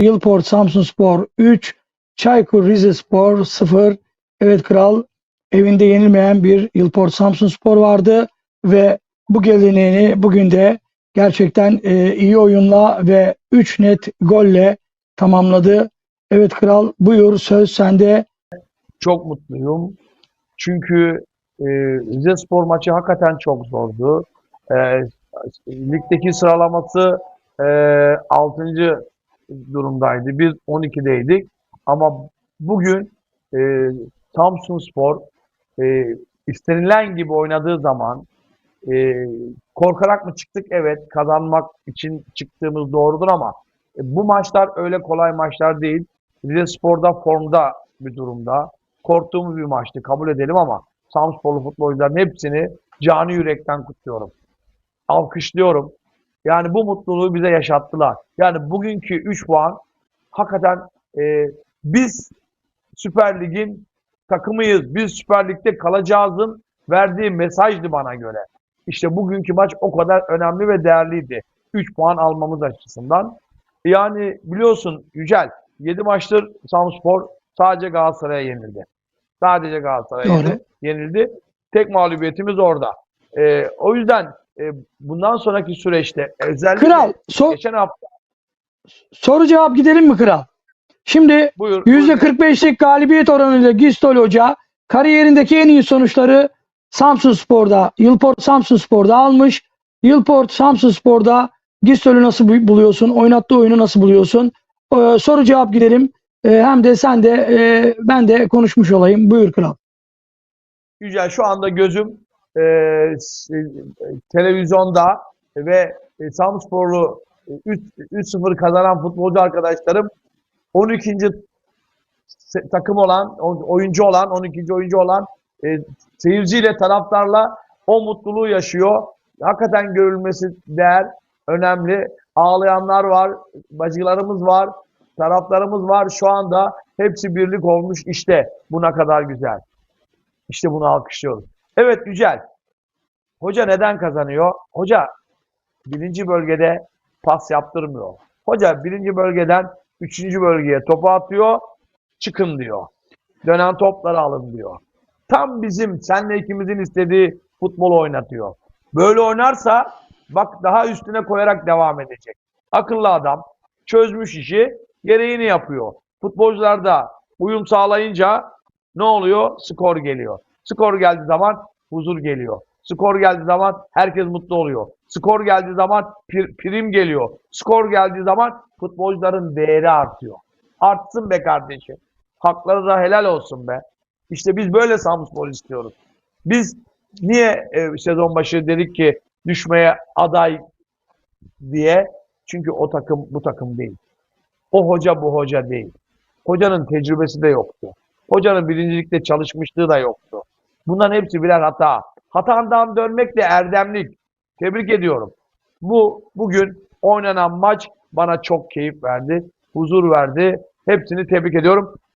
Yılport Samsunspor 3, Çaykur Rizespor 0. Evet kral evinde yenilmeyen bir Yılport Samsunspor vardı ve bu geleneğini bugün de gerçekten e, iyi oyunla ve 3 net golle tamamladı. Evet kral buyur söz sende. Çok mutluyum. Çünkü e, Rize Spor maçı hakikaten çok zordu. E, ligdeki sıralaması e, 6. durumdaydı. Biz 12'deydik. Ama bugün e, Samsun Spor e, istenilen gibi oynadığı zaman e, korkarak mı çıktık? Evet. Kazanmak için çıktığımız doğrudur ama e, bu maçlar öyle kolay maçlar değil. Rize Spor'da formda bir durumda. Korktuğumuz bir maçtı kabul edelim ama Samsporlu futbolcuların hepsini canı yürekten kutluyorum. Alkışlıyorum. Yani bu mutluluğu bize yaşattılar. Yani bugünkü 3 puan hakikaten e, biz Süper Lig'in takımıyız. Biz Süper Lig'de kalacağızın verdiği mesajdı bana göre. İşte bugünkü maç o kadar önemli ve değerliydi. 3 puan almamız açısından. Yani biliyorsun Yücel 7 maçtır Samspor sadece Galatasaray'a yenildi. Sadece Galatasaray'a yenildi. Tek mağlubiyetimiz orada. Ee, o yüzden e, bundan sonraki süreçte özellikle Kral so- geçen hafta soru cevap gidelim mi kral? Şimdi buyur. buyur. %45'lik galibiyet oranıyla Gistol Hoca kariyerindeki en iyi sonuçları Samsunspor'da, Yılport Samsunspor'da almış. Yılport Samsunspor'da Gistol'ü nasıl bu- buluyorsun? Oynattığı oyunu nasıl buluyorsun? Ee, soru cevap gidelim. Ee, hem de sen de e, ben de konuşmuş olayım. Buyur kral. Yücel şu anda gözüm e, e, televizyonda ve e, Samsporlu e, 3 3-0 kazanan futbolcu arkadaşlarım 12. se- takım olan, oyuncu olan, 12. oyuncu olan e, seyirciyle, taraftarla o mutluluğu yaşıyor. Hakikaten görülmesi değer, önemli. Ağlayanlar var, bacılarımız var, taraftarımız var. Şu anda hepsi birlik olmuş. İşte bu ne kadar güzel. İşte bunu alkışlıyoruz. Evet Yücel. Hoca neden kazanıyor? Hoca birinci bölgede pas yaptırmıyor. Hoca birinci bölgeden üçüncü bölgeye topu atıyor. Çıkın diyor. Dönen topları alın diyor. Tam bizim senle ikimizin istediği futbolu oynatıyor. Böyle oynarsa bak daha üstüne koyarak devam edecek. Akıllı adam çözmüş işi gereğini yapıyor. Futbolcular da uyum sağlayınca ne oluyor? Skor geliyor. Skor geldiği zaman huzur geliyor. Skor geldiği zaman herkes mutlu oluyor. Skor geldiği zaman pri- prim geliyor. Skor geldiği zaman futbolcuların değeri artıyor. Artsın be kardeşim. Hakları da helal olsun be. İşte biz böyle Samspor istiyoruz. Biz niye e, sezon başı dedik ki düşmeye aday diye? Çünkü o takım bu takım değil. O hoca bu hoca değil. Hocanın tecrübesi de yoktu. Hocanın birincilikte çalışmışlığı da yoktu. Bunların hepsi birer hata. Hatandan dönmek de erdemlik. Tebrik ediyorum. Bu bugün oynanan maç bana çok keyif verdi, huzur verdi. Hepsini tebrik ediyorum.